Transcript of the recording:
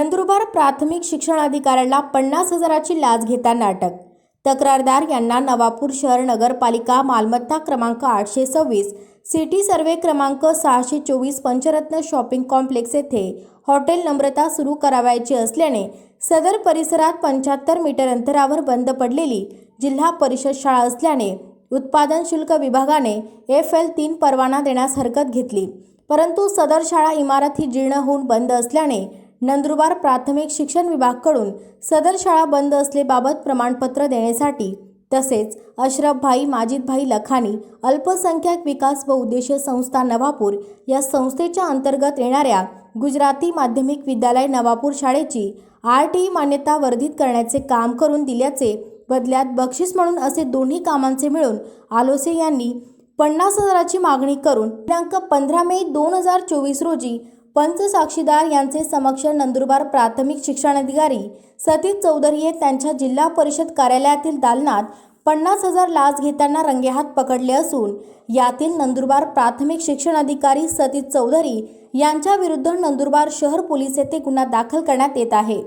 नंदुरबार प्राथमिक शिक्षण अधिकाऱ्याला पन्नास हजाराची लाच घेताना अटक तक्रारदार यांना नवापूर शहर नगरपालिका मालमत्ता क्रमांक आठशे सव्वीस सिटी सर्वे क्रमांक सहाशे चोवीस पंचरत्न शॉपिंग कॉम्प्लेक्स येथे हॉटेल नम्रता सुरू करावयाची असल्याने सदर परिसरात पंच्याहत्तर मीटर अंतरावर बंद पडलेली जिल्हा परिषद शाळा असल्याने उत्पादन शुल्क विभागाने एफ एल तीन परवाना देण्यास हरकत घेतली. परंतु सदर शाळा इमारत ही जीर्ण होऊन बंद असल्याने नंदुरबार प्राथमिक शिक्षण विभागाकडून सदर शाळा बंद असलेबाबत प्रमाणपत्र देण्यासाठी तसेच अशरफभाई माजिदभाई लखानी अल्पसंख्याक विकास व उद्देश संस्था नवापूर या संस्थेच्या अंतर्गत येणाऱ्या गुजराती माध्यमिक विद्यालय नवापूर शाळेची आर टी मान्यता वर्धित करण्याचे काम करून दिल्याचे बदल्यात बक्षीस म्हणून असे दोन्ही कामांचे मिळून आलोसे यांनी पन्नास हजाराची मागणी करून दिनांक पंधरा मे दोन हजार चोवीस रोजी पंच साक्षीदार यांचे समक्ष नंदुरबार प्राथमिक शिक्षणाधिकारी सतीश चौधरी हे त्यांच्या जिल्हा परिषद कार्यालयातील दालनात पन्नास हजार लाच घेताना रंगेहात पकडले असून यातील नंदुरबार प्राथमिक शिक्षणाधिकारी सतीश चौधरी यांच्या विरुद्ध नंदुरबार शहर पोलीस येथे गुन्हा दाखल करण्यात येत आहे.